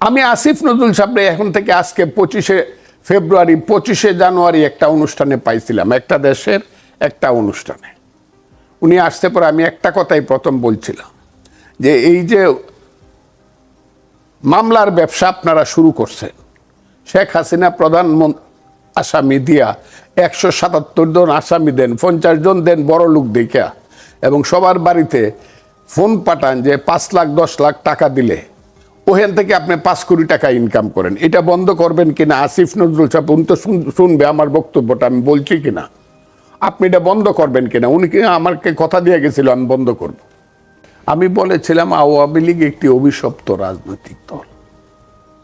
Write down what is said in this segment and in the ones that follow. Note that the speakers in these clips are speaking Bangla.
আমি আসিফ নজরুল সাহেবরে এখন থেকে আজকে পঁচিশে ফেব্রুয়ারি, পঁচিশে জানুয়ারি একটা অনুষ্ঠানে পাইছিলাম, একটা দেশের একটা অনুষ্ঠানে। উনি আসতে পরে আমি একটা কথাই প্রথম বলছিলাম, যে এই যে মামলার ব্যবসা আপনারা শুরু করছেন, শেখ হাসিনা প্রধানমন্ত্রী আসামি দিয়া একশো সাতাত্তর জন আসামি দেন, পঞ্চাশ জন দেন বড় লোক দেখা এবং সবার বাড়িতে ফোন পাঠান যে পাঁচ লাখ, দশ লাখ টাকা দিলে ওখান থেকে আপনি পাঁচ কোটি টাকা ইনকাম করেন। এটা বন্ধ করবেন কিনা? আসিফ নজরুল সাহেব, উনি তো শুন- শুনবে আমার বক্তব্যটা, আমি বলছি কিনা? আপনি এটা বন্ধ করবেন কিনা? উনি আমাকে কথা দিয়ে গেছিল, আমি বন্ধ করব। আমি বলেছিলাম, আওয়ামী লীগ একটি অভিশপ্ত রাজনৈতিক দল।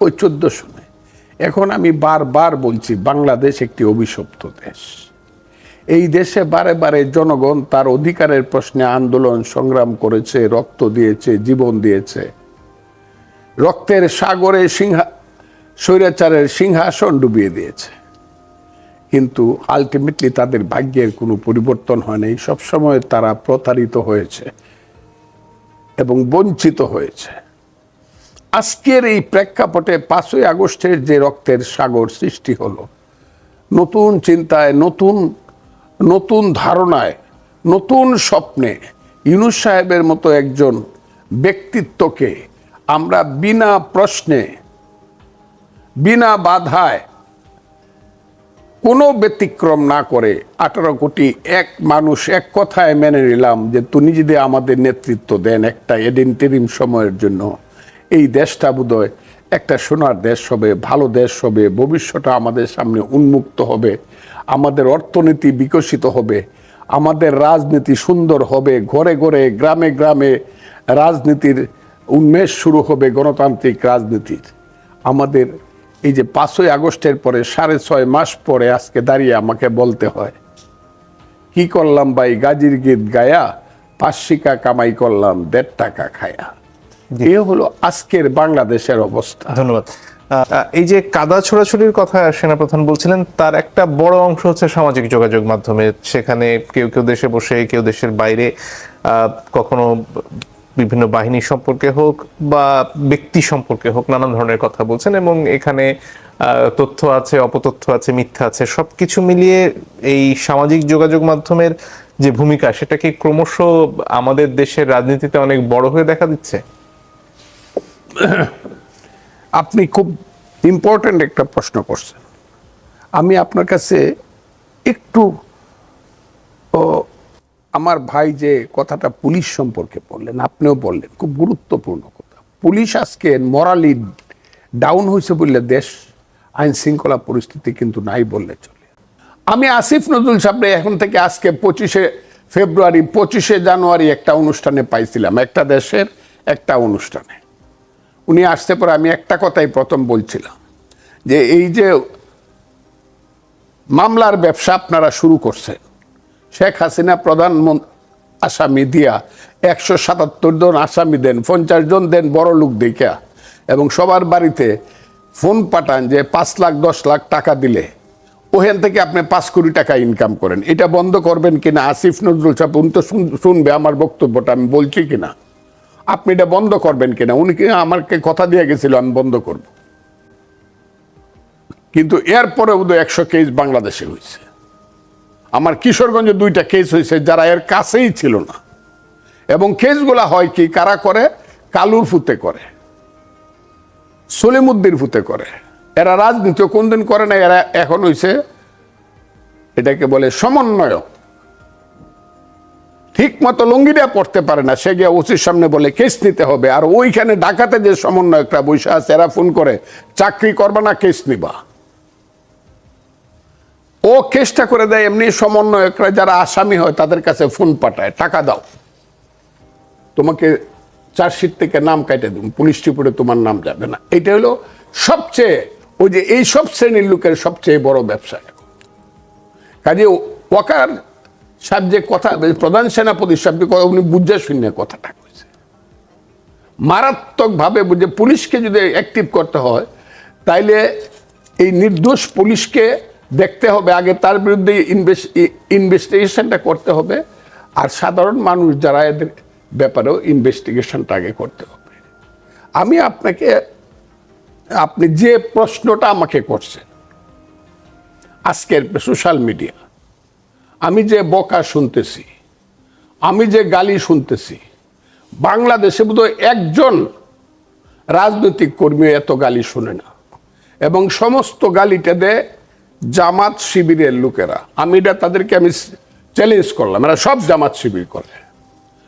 ওই চোদ্দ শুনে এখন আমি বারবার বলছি, বাংলাদেশ একটি অভিশপ্ত দেশ। এই দেশে বারে বারে জনগণ তার অধিকারের প্রশ্নে আন্দোলন সংগ্রাম করেছে, রক্ত দিয়েছে, জীবন দিয়েছে। রক্তের সাগরে সিংহা, স্বৈরাচারের সিংহাসন ডুবিয়ে দিয়েছে। কিন্তু আলটিমেটলি তাদের ভাগ্যের কোনো পরিবর্তন হয় নাই। সবসময় তারা প্রতারিত হয়েছে এবং বঞ্চিত হয়েছে। আজকের এই প্রেক্ষাপটে পাঁচই আগস্টের যে রক্তের সাগর সৃষ্টি হলো, নতুন চিন্তায়, নতুন নতুন ধারণায়, নতুন স্বপ্নে ইউনুস সাহেবের মতো একজন ব্যক্তিত্বকে আমরা বিনা প্রশ্নে, বিনা বাধায় কোনো ব্যতিক্রম না করে আঠারো কোটি এক মানুষ এক কথায় মেনে নিলাম যে তুমি যদি আমাদের নেতৃত্ব দেন একটা এডেন্টেরিম সময়ের জন্য, এই দেশটা বোধহয় একটা সোনার দেশ হবে, ভালো দেশ হবে, ভবিষ্যৎটা আমাদের সামনে উন্মুক্ত হবে, আমাদের অর্থনীতি বিকশিত হবে, আমাদের রাজনীতি সুন্দর হবে, ঘরে ঘরে, গ্রামে গ্রামে রাজনীতির উন্মেষ শুরু হবে গণতান্ত্রিক রাজনীতির। আমাদের এই যে পাঁচই আগস্টের পরে সাড়ে ছয় মাস পরে আজকে দাঁড়িয়ে আমাকে বলতে হয় কি করলাম ভাই? গাজির গীত গায়া পাঁচশিকা কামাই করলাম দেড় টাকা খায়া। এ হলো আজকের বাংলাদেশের অবস্থা। ধন্যবাদ। এই যে কাদা ছোড়াছুড়ির কথা সেনাপ্রধান বলছিলেন তার একটা বড় অংশ হচ্ছে সামাজিক যোগাযোগ মাধ্যমে। সেখানে কেউ কেউ দেশে বসে কেউ দেশের বাইরে কখনো বিভিন্ন বাহিনী সম্পর্কে হোক বা ব্যক্তি সম্পর্কে হোক নানান ধরনের কথা বলছেন এবং এখানে তথ্য আছে, অপতথ্য আছে, মিথ্যা আছে, সবকিছু মিলিয়ে এই সামাজিক যোগাযোগ মাধ্যমের যে ভূমিকা, সেটা কি ক্রমশ আমাদের দেশের রাজনীতিতে অনেক বড় হয়ে দেখা দিচ্ছে? আপনি খুব ইম্পর্ট্যান্ট একটা প্রশ্ন করছেন। আমি আপনার কাছে একটু আমার ভাই যে কথাটা পুলিশ সম্পর্কে বললেন, আপনিও বললেন, খুব গুরুত্বপূর্ণ কথা। পুলিশ আজকে মরালি ডাউন হয়েছে বললে দেশ আইন শৃঙ্খলা পরিস্থিতি কিন্তু নাই বললে চলে। আমি আসিফ নজরুল সাহেবরে এখন থেকে আজকে পঁচিশে ফেব্রুয়ারি, পঁচিশে জানুয়ারি একটা অনুষ্ঠানে পাইছিলাম, একটা দেশের, একটা অনুষ্ঠানে। উনি আসতে পরে আমি একটা কথাই প্রথম বলছিলাম, যে এই যে মামলার ব্যবসা আপনারা শুরু করছেন শেখ হাসিনা প্রধানমন্ত্রী আসামি দিয়া একশো সাতাত্তর জন আসামি দেন, পঞ্চাশ জন দেন বড় লোক দেখা এবং সবার বাড়িতে ফোন পাঠান যে পাঁচ লাখ, দশ লাখ টাকা দিলে। ওখান থেকে আপনি পাঁচ কোটি টাকা ইনকাম করেন। এটা বন্ধ করবেন কিনা? আসিফ নজরুল সাহেব, উনি তো শুনবে আমার বক্তব্যটা, আমি বলছি কিনা? আপনি এটা বন্ধ করবেন কিনা? উনি আমাকে কথা দিয়ে গেছিল, আমি বন্ধ করব। কিন্তু এরপরে বোধহয় একশো কেস বাংলাদেশে হয়েছে। আমার কিশোরগঞ্জে দুইটা কেস হয়েছে যারা এর কাছেই ছিল না। এবং কেসগুলা হয় কি, কারা করে? কালুর ফুতে করে সলিমুদ্দিন ফুতে করে। এরা রাজনীতি কোনদিন করে না এরা এখন হয়েছে এটাকে বলে সমন্বয়ক। ঠিক মতো লুঙ্গিটা পড়তে পারে না, সে গিয়ে ওসির সামনে বলে কেস নিতে হবে। আর ওইখানে ডাকাতে যে সমন্বয়করা বসে আছে, এরা ফোন করে, চাকরি করবা না কেস নিবা। ও কেসটা করে দেয়, এমনি সমন্বয়করা যারা আসামি হয় তাদের কাছে ফোন পাঠায়, টাকা দাও। তোমাকে চার্জশিট থেকে নাম কাটে দিন পুলিশ রিপোর্টে তোমার নাম যাবে না। এটা হলো সবচেয়ে ওই যে এই সব শ্রেণির লোকের সবচেয়ে বড় ব্যবসা। কাজে ওয়াকার সাহেব যে কথা, প্রধান সেনাপতি সাহেব যে কথা, উনি বুঝে শূন্য কথাটা কইছে। মারাত্মকভাবে বুঝে পুলিশকে যদি অ্যাক্টিভ করতে হয়, তাইলে এই নির্দোষ পুলিশকে দেখতে হবে, আগে তার বিরুদ্ধে ইনভেস্টিগেশনটা করতে হবে। আর সাধারণ মানুষ যারা এদের ব্যাপারেও ইনভেস্টিগেশনটা আগে করতে হবে। আমি আপনাকে, আপনি যে প্রশ্নটা আমাকে করছেন, আজকের সোশ্যাল মিডিয়া আমি যে বকা শুনতেছি, আমি যে গালি শুনতেছি, বাংলাদেশে বোধহয় একজন রাজনৈতিক কর্মী এত গালি শুনে না। এবং সমস্ত গালিটা দেয় জামাত শিবিরের লোকেরা। আমি এটা তাদেরকে আমি চ্যালেঞ্জ করলাম। এরা সব জামাত শিবির করে।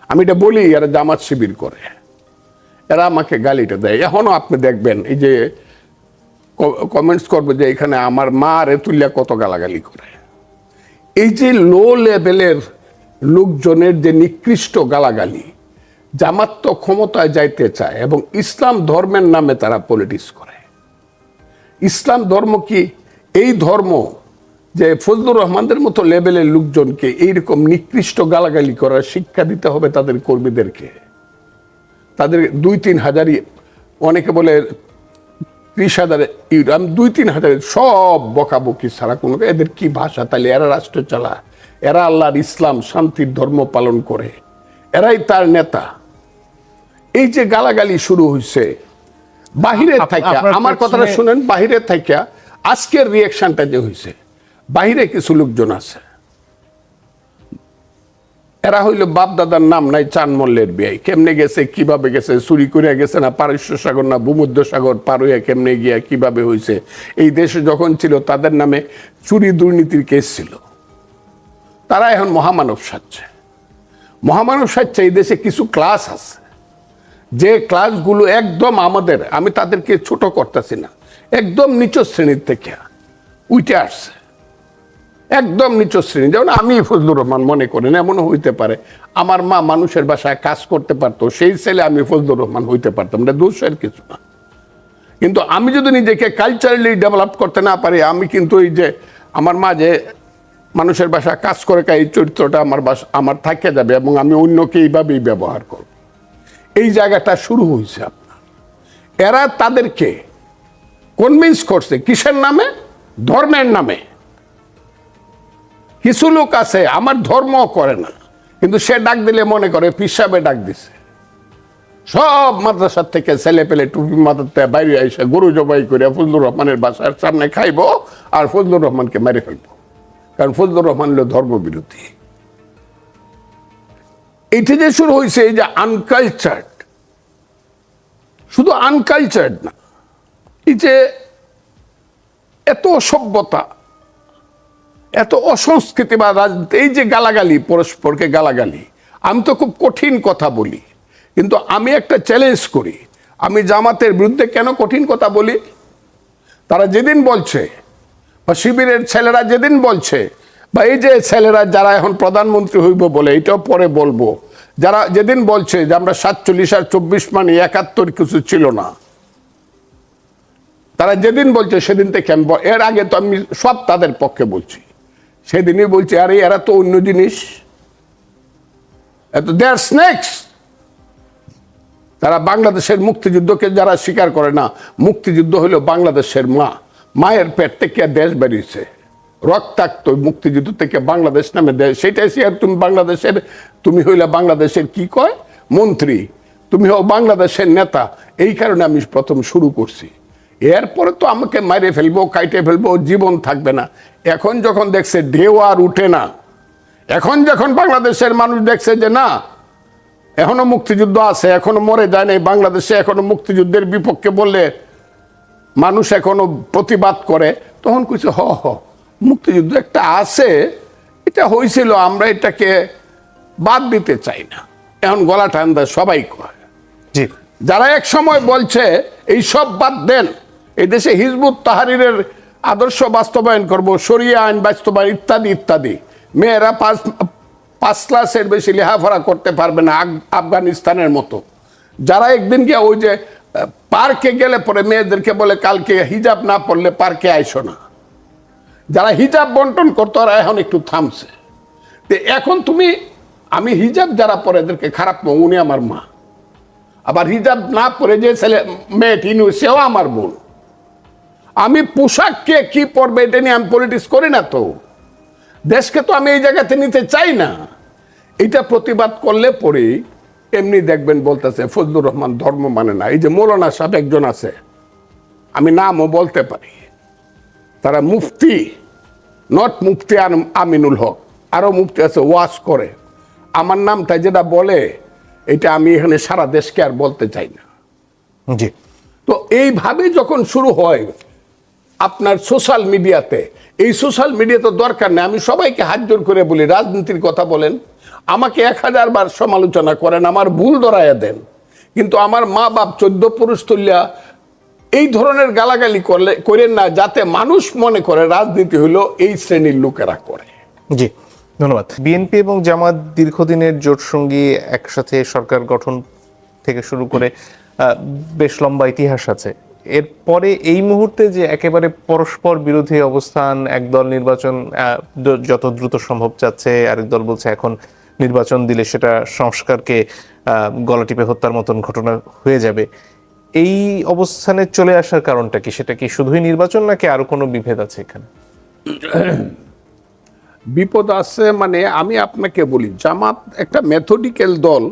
আমি এটা বলি, এরা জামাত শিবির করে। এরা আমাকে গালিটা দেয়। এখনও আপনি দেখবেন, এই যে কমেন্টস করবে যে এখানে আমার মা রে তুলিয়া কত গালাগালি করে। এই যে লো লেভেলের লোকজনের যে নিকৃষ্ট গালাগালি, জামাত তো ক্ষমতায় যাইতে চায় এবং ইসলাম ধর্মের নামে তারা পলিটিক্স করে। ইসলাম ধর্ম কি? এই ধর্ম যে ফজলুর রহমানদের মতো লেভেলের লোকজনকে এইরকম নিকৃষ্ট গালাগালি করার শিক্ষা দিতে হবে তাদের কর্মীদেরকে। তাদের দুই তিন হাজারই অনেকে বলে ত্রিশ হাজার ইউরো আমি দুই তিন হাজারের সব বকাবকি ছাড়া কোনো এদের কি ভাষা? তাহলে এরা রাষ্ট্র চালায় এরা আল্লাহর ইসলাম শান্তির ধর্ম পালন করে। এরাই তার নেতা। এই যে গালাগালি শুরু হয়েছে বাহিরে থাইকা আমার কথাটা শুনেন বাহিরে থাইকা আজকের রিয়াকশনটা যে হয়েছে বাহিরে কিছু লোকজন আছে। এরা হইল বাপ দাদার নাম নাই চান মল্লের বিয়ে কেমনে গেছে, কীভাবে গেছে, চুরি করিয়া গেছে না, পারস্য সাগর না, ভূমধ্য সাগর পার হইয়া কেমনে গিয়া, কীভাবে হয়েছে এই দেশে যখন ছিল, তাদের নামে চুরি দুর্নীতির কেস ছিল। তারা এখন মহামানব সাজছে। মহামানব সাজছে, এই দেশে কিছু ক্লাস আছে। যে ক্লাসগুলো একদম আমাদের, আমি তাদেরকে ছোট করতেছি না। একদম নিচ শ্রেণির থেকে উঠে আসছে। একদম নিচ শ্রেণি। যেমন আমি ফজলুর রহমান মনে করেন, এমনও হইতে পারে। আমার মা মানুষের বাসায় কাজ করতে পারতো, সেই ছেলে আমি ফজলুর রহমান হইতে পারতাম এটা দোষের কিছু না। কিন্তু আমি যদি নিজেকে কালচারালি ডেভেলপ করতে না পারি, আমি কিন্তু এই যে আমার মা যে মানুষের বাসায় কাজ করে এই চরিত্রটা আমার বাসা, আমার থাকে যাবে এবং আমি অন্যকে এইভাবেই ব্যবহার করব। এই জায়গাটা শুরু হয়েছে আপনার। এরা তাদেরকে কনভিন্স করছে, কিসের নামে? ধর্মের নামে। কিছু লোক আছে, আমার ধর্ম করে না, কিন্তু সে ডাক দিলে মনে করে পিসাবে ডাক দিছে। সব মাদ্রাসার থেকে ছেলে পেলে টুপি মাথাতে বাইরে এসে গরু জবাই করে ফজলুর রহমানের বাসার সামনে খাইবো আর ফজলুর রহমানকে মেরে ফেলব। কারণ ফজলুর রহমান হলো ধর্মবিরোধী। এইটা যে শুরু হয়েছে এই যে আনকালচার্ড শুধু আনকালচার্ড না যে এত সভ্যতা, এত অসংস্কৃতি বা রাজনীতি, এই যে গালাগালি, পরস্পরকে গালাগালি, আমি তো খুব কঠিন কথা বলি, কিন্তু আমি একটা চ্যালেঞ্জ করি, আমি জামাতের বিরুদ্ধে কেন কঠিন কথা বলি? তারা যেদিন বলছে, বা শিবিরের ছেলেরা যেদিন বলছে, বা এই যে ছেলেরা যারা এখন প্রধানমন্ত্রী হইব বলে, এটাও পরে বলব, যারা যেদিন বলছে যে আমরা সাতচল্লিশ আর চব্বিশ মানে একাত্তর কিছু ছিল না তারা যেদিন বলছে সেদিন থেকে আমি এর আগে তো আমি সব তাদের পক্ষে বলছি। সেদিনই বলছি, আরে, এরা তো অন্য জিনিস। এত দে আর স্নেক্স তারা বাংলাদেশের মুক্তিযুদ্ধকে যারা স্বীকার করে না, মুক্তিযুদ্ধ হলো বাংলাদেশের মা। মায়ের পেট থেকে দেশ বেরিয়েছে। রক্তাক্ত মুক্তিযুদ্ধ থেকে বাংলাদেশ নামে দেশ। সেটাই সে তুমি বাংলাদেশের, তুমি হইলে বাংলাদেশের কি কয়? মন্ত্রী। তুমি হও বাংলাদেশের নেতা। এই কারণে আমি প্রথম শুরু করছি। এরপরে তো আমাকে মারে ফেলব কাইটে ফেলব জীবন থাকবে না। এখন যখন দেখছে ঢেউ আর উঠে না এখন যখন বাংলাদেশের মানুষ দেখছে যে না এখনও মুক্তিযুদ্ধ আছে এখনও মরে যায় নাই বাংলাদেশে এখনও মুক্তিযুদ্ধের বিপক্ষে বললে মানুষ এখনও প্রতিবাদ করে তখন কিছু হ হ মুক্তিযুদ্ধ একটা আছে এটা হয়েছিল আমরা এটাকে বাদ দিতে চাই না। এখন গলা ঠান্ডা সবাই কয়। জি। যারা এক সময় বলছে এই সব বাদ দেন। এই দেশে হিজবুত তাহারিরের আদর্শ বাস্তবায়ন করব সরিয়া আইন বাস্তবায়ন ইত্যাদি ইত্যাদি। মেয়েরা পাঁচ পাঁচ ক্লাসের বেশি লেখাপড়া করতে পারবে না আফগানিস্তানের মতো। যারা একদিন গিয়ে ওই যে, পার্কে গেলে পরে মেয়েদেরকে বলে, কালকে হিজাব না পড়লে পার্কে আইসো না। যারা হিজাব বন্টন করতো, ওরা এখন একটু থামছে। তো এখন তুমি, আমি হিজাব যারা পরে এদেরকে খারাপ উনি আমার মা। আবার হিজাব না পরে যে ছেলে, মেয়েটি সেও আমার বোন। আমি পোশাককে কি পরবে এটা নিয়ে আমি পলিটিক্স করি না তো। দেশকে তো আমি এই জায়গাতে নিতে চাই না। এটা প্রতিবাদ করলে পরে এমনি দেখবেন বলতেছে ফজলুর রহমান ধর্ম মানে না। এই যে মৌলানা সাহেব একজন আছে আমি নামও বলতে পারি। তারা মুফতি নট মুফতি আন- আমিনুল হক। আরও মুফতি আছে ওয়াশ করে। আমার নামটা যেটা বলে এটা আমি এখানে সারা দেশকে আর বলতে চাই না। জি। তো এইভাবে যখন শুরু হয় আপনার সোশ্যাল মিডিয়াতে এই সোশ্যাল মিডিয়া তো দরকার নেই, আমি সবাইকে হাত জোর করে বলি, রাজনীতির কথা বলেন। আমাকে এক হাজার বার সমালোচনা করেন, আমার ভুল ধরাইয়া দেন। কিন্তু আমার মা বাপ চোদ্দ পুরুষ তুল্যা এই ধরনের গালাগালি করলে, করেন না, যাতে মানুষ মনে করে রাজনীতি হলো এই শ্রেণির লোকেরা করে। জি, ধন্যবাদ। বিএনপি এবং জামাত দীর্ঘদিনের জোট সঙ্গী একসাথে সরকার গঠন থেকে শুরু করে বেশ লম্বা ইতিহাস আছে। এরপরে এই মুহূর্তে যে একেবারে পরস্পর বিরোধী অবস্থান, একদল নির্বাচন যত দ্রুত সম্ভব চাচ্ছে আরেক দল বলছে এখন নির্বাচন দিলে সেটা সংস্কারকে গলা টিপে হত্যার মতন ঘটনা হয়ে যাবে। এই অবস্থানে চলে আসার কারণটা কি? সেটা কি শুধুই নির্বাচন নাকি আরও কোনো বিভেদ আছে এখানে? বিপদ আছে মানে আমি আপনাকে বলি, জামাত একটা মেথডিক্যাল দল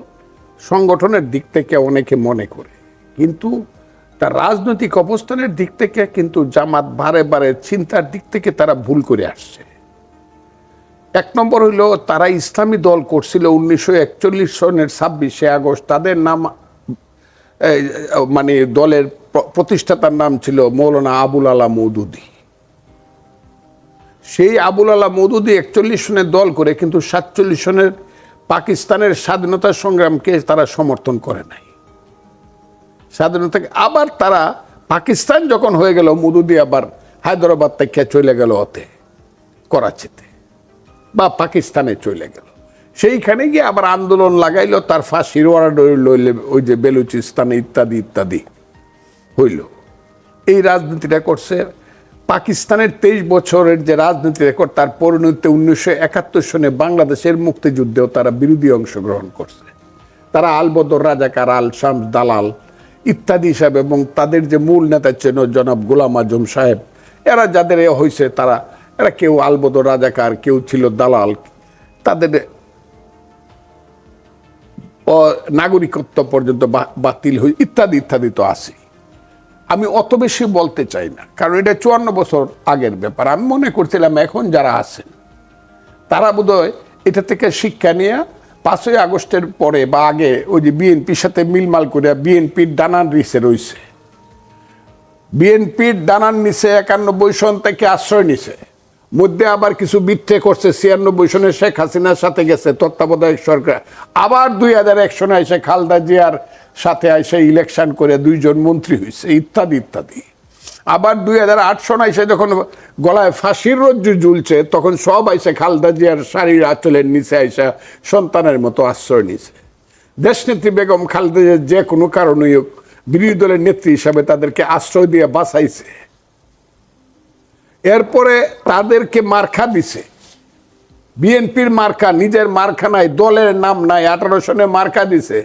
সংগঠনের দিক থেকে অনেকে মনে করে। কিন্তু তার রাজনৈতিক অবস্থানের দিক থেকে কিন্তু জামাত বারে বারে চিন্তার দিক থেকে তারা ভুল করে আসছে। এক নম্বর হইল, তারা ইসলামী দল করছিল উনিশশো একচল্লিশ সনের ছাব্বিশে আগস্ট। তাদের নাম মানে দলের প্রতিষ্ঠাতার নাম ছিল মৌলানা আবুল আলা মৌদুদি। সেই আবুল আলা মৌদুদি একচল্লিশ সনের দল করে, কিন্তু সাতচল্লিশ সনের পাকিস্তানের স্বাধীনতা সংগ্রামকে তারা সমর্থন করে নাই। স্বাধীনতাকে আবার তারা পাকিস্তান যখন হয়ে গেল মৌদুদি আবার হায়দ্রাবাদ থেকে চলে গেল ওতে, করাচিতে, বা পাকিস্তানে চলে গেল। সেইখানে গিয়ে আবার আন্দোলন লাগাইল, তার ফাঁসির ওয়ার্ড লইলে ওই যে বেলুচিস্তানে ইত্যাদি ইত্যাদি হইল। এই রাজনীতিটা করছে পাকিস্তানের তেইশ বছরের যে রাজনীতি রেকর্ড তার পরিণতিতে উনিশশো একাত্তর সনে বাংলাদেশের মুক্তিযুদ্ধেও তারা বিরোধী অংশগ্রহণ করছে। তারা আলবদর রাজাকার, আল শামস, দালাল ইত্যাদি হিসাবে এবং তাদের যে মূল নেতা ছিল জনাব গোলাম আজম সাহেব, এরা যাদের এ হয়েছে তারা, এরা কেউ আলবদর রাজাকার, কেউ ছিল দালাল। তাদের নাগরিকত্ব পর্যন্ত বাতিল হয়ে ইত্যাদি ইত্যাদি তো আছে আমি অত বেশি বলতে চাই না, কারণ এটা চুয়ান্ন বছর আগের ব্যাপার। আমি মনে করছিলাম এখন যারা আছেন, তারা বোধহয় এটা থেকে শিক্ষা নিয়ে পাঁচই আগস্টের পরে বা আগে ওই যে বিএনপির সাথে মিলমাল করে বিএনপির ডানান রিসে রয়েছে। বিএনপির ডানার নিচে একানব্বই সন থেকে আশ্রয় নিছে। মধ্যে আবার কিছু বিট্রে করছে, ছিয়ানব্বই সনে শেখ হাসিনার সাথে গেছে, তত্ত্বাবধায়ক সরকার। আবার দুই হাজার এক সনে এসে খালদা জিয়ার সাথে এসে ইলেকশন করে দুইজন মন্ত্রী হয়েছে ইত্যাদি ইত্যাদি। আবার দুই হাজার আট সনে এসে যখন গলায় ফাঁসির রজ্জু ঝুলছে, তখন সব আইসে খালদা জিয়ার শাড়ির আঁচলের নিচে আইসা সন্তানের মতো আশ্রয় নিছে। দেশনেত্রী বেগম খালদা জিয়া যে কোনো কারণেই হোক, বিরোধী দলের নেত্রী হিসাবে তাদেরকে আশ্রয় দিয়ে বাঁচাইছে। এরপরে তাদেরকে মার্কা দিছে। বিএনপির মার্কা, নিজের মার্কা নাই, দলের নাম নাই, আঠারো সনে মার্কা দিছে।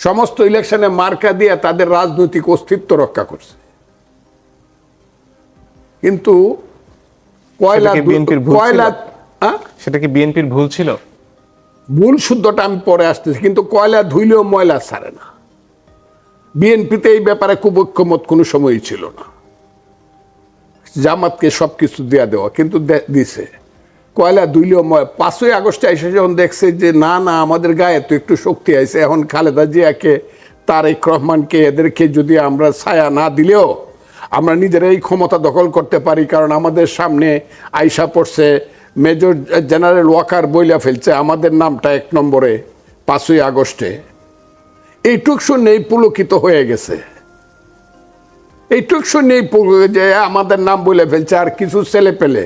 সমস্ত ইলেকশনে মার্কা দিয়ে তাদের রাজনৈতিক অস্তিত্ব রক্ষা করছে। কিন্তু কয়লা? কয়লা? সেটা কি বিএনপির ভুল ছিল ভুল শুদ্ধটা আমি পরে আসতেছি কিন্তু কয়লা ধুইলেও ময়লা ছাড়ে না বিএনপিতে এই ব্যাপারে খুব ঐক্যমত কোনো সময়ই ছিল না জামাতকে সব কিছু দেওয়া দেওয়া কিন্তু দিছে কয়লা ধুইলেও ময়- পাঁচই আগস্টে এসে যখন দেখছে যে না না আমাদের গায়ে তো একটু শক্তি আছে এখন খালেদা জিয়াকে তারেক রহমানকে এদেরকে যদি আমরা ছায়া না দিলেও আমরা নিজেরাই ক্ষমতা দখল করতে পারি, কারণ আমাদের সামনে আইসা পড়ছে, মেজর জেনারেল ওয়াকার বইলা ফেলছে, আমাদের নামটা এক নম্বরে, পাঁচই আগস্টে। এইটুক শুনেই পুলকিত হয়ে গেছে। এইটুক শুনেই যে আমাদের নাম বলে ফেলছে, আর কিছু ছেলে পেলে।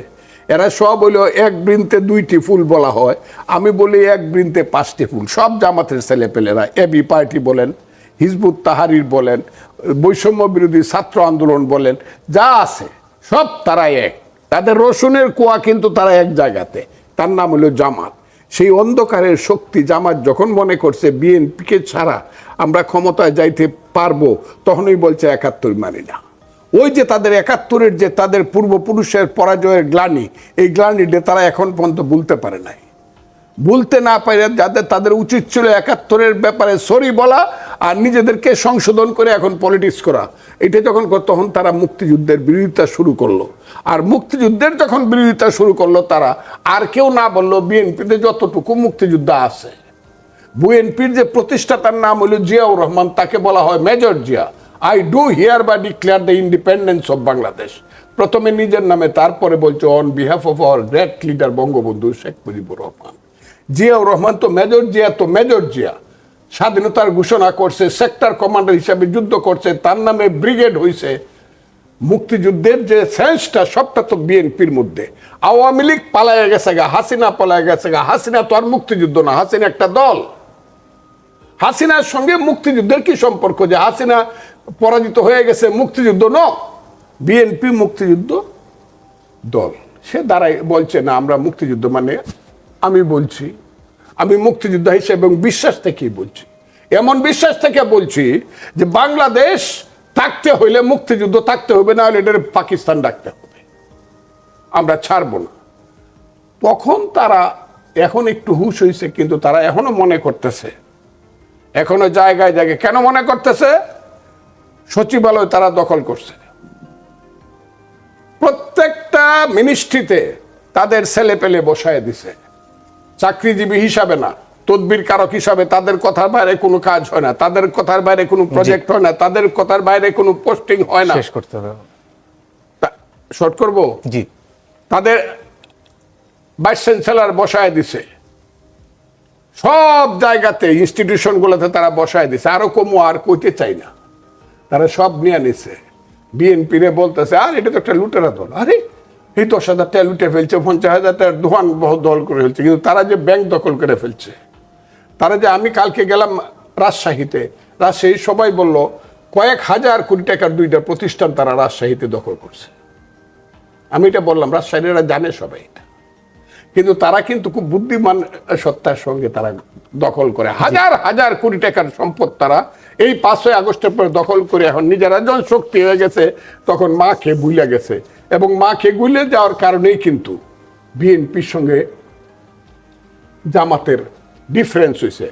এরা সব হইল এক বৃন্তে দুইটি ফুল বলা হয়, আমি বলি এক বৃন্তে পাঁচটি ফুল, সব জামাতের ছেলে পেলেরা, এবি পার্টি বলেন, হিজবুত তাহারির বলেন বৈষম্য বিরোধী ছাত্র আন্দোলন বলেন, যা আছে, সব তারা এক। তাদের রসুনের কুয়া কিন্তু তারা এক জায়গাতে। তার নাম হলো জামাত। সেই অন্ধকারের শক্তি জামাত যখন মনে করছে বিএনপিকে ছাড়া আমরা ক্ষমতায় যাইতে পারব, তখনই বলছে একাত্তর মানি না। ওই যে তাদের একাত্তরের যে তাদের পূর্বপুরুষের পরাজয়ের গ্লানি, এই গ্লানিটা তারা এখন পর্যন্ত ভুলতে পারে নাই। বলতে না পারে, যাদের, তাদের উচিত ছিল একাত্তরের ব্যাপারে সরি বলা আর নিজেদেরকে সংশোধন করে এখন পলিটিক্স করা। এটা যখন তখন তারা মুক্তিযুদ্ধের বিরোধিতা শুরু করল। আর মুক্তিযুদ্ধের যখন বিরোধিতা শুরু করল তারা, আর কেউ না বলল বিএনপিতে যতটুকু মুক্তিযোদ্ধা আছে। বিএনপির যে প্রতিষ্ঠাতার নাম হলো জিয়াউর রহমান, তাকে বলা হয় major Zia. I do hereby declare the independence of Bangladesh প্রথমে নিজের নামে, তারপরে বলছে on behalf of our great leader Bangabandhu Sheikh Mujibur Rahman. Ziaur Rahman তো মেজর জিয়া, তো মেজর জিয়া। স্বাধীনতার ঘোষণা করছে, সেক্টর কমান্ডার হিসাবে যুদ্ধ করছে, তার নামে ব্রিগেড হয়েছে মুক্তিযুদ্ধের যে সেন্সটা, সবটা তো বিএনপির মধ্যে। আওয়ামী লীগ পালায় গেছে গা, হাসিনা পালায় গেছে গা। হাসিনা তো আর মুক্তিযুদ্ধ না, হাসিনা একটা দল। হাসিনার সঙ্গে মুক্তিযুদ্ধের কি সম্পর্ক যে হাসিনা পরাজিত হয়ে গেছে, মুক্তিযুদ্ধ ন? বিএনপি মুক্তিযুদ্ধ দল। সে দাঁড়াই বলছে, না, আমরা মুক্তিযুদ্ধ মানে আমি বলছি, আমি মুক্তিযোদ্ধা হিসেবে এবং বিশ্বাস থেকেই বলছি। এমন বিশ্বাস থেকে বলছি যে বাংলাদেশ থাকতে হইলে মুক্তিযুদ্ধ থাকতে হবে, না হলে এটার পাকিস্তান ডাকতে হবে। আমরা ছাড়বো না। তখন তারা এখন একটু হুশ হয়েছে কিন্তু তারা এখনও মনে করতেছে। এখনও জায়গায় জায়গায়, কেন মনে করতেছে? সচিবালয় তারা দখল করছে। প্রত্যেকটা মিনিস্ট্রিতে তাদের ছেলে পেলে বসায় দিছে। চাকরিজীবী হিসাবে না তদবির কারক হিসাবে তাদের কথার বাইরে কোনো কাজ হয় না তাদের কথার বাইরে কোনো প্রজেক্ট হয় না তাদের কথার বাইরে কোনো পোস্টিং হয় না। শেষ করতে হবে। শর্ট করব? জি। তাদের ভাইস চ্যান্সেলর বসায় দিছে। সব জায়গাতে ইনস্টিটিউশনগুলোতে তারা বসায় দিছে। আরও কমু আর কইতে চাই না। তারা সব নিয়ে নিছে। বিএনপি রে বলতেছে আর এটা তো একটা লুটেরা দল। আরে এই দশ হাজার টাকা লুটে ফেলছে পঞ্চাশ হাজার টাকার দোকান দল করে ফেলছে। কিন্তু তারা যে ব্যাংক দখল করে ফেলছে তারা যে আমি কালকে গেলাম রাজশাহীতে রাজশাহী সবাই বলল কয়েক হাজার কোটি টাকার দুইটা প্রতিষ্ঠান তারা রাজশাহীতে দখল করছে। আমি এটা বললাম রাজশাহীরা জানে সবাই এটা। কিন্তু তারা কিন্তু খুব বুদ্ধিমান সত্তার সঙ্গে তারা দখল করে। হাজার হাজার কোটি টাকার সম্পদ তারা এই পাঁচই আগস্টের পরে দখল করে এখন নিজেরা যখন শক্তি হয়ে গেছে তখন মাকে বুইলা গেছে। এবং মাকে গুলে যাওয়ার কারণেই কিন্তু বিএনপির সঙ্গে জামাতের ডিফারেন্স হয়েছে।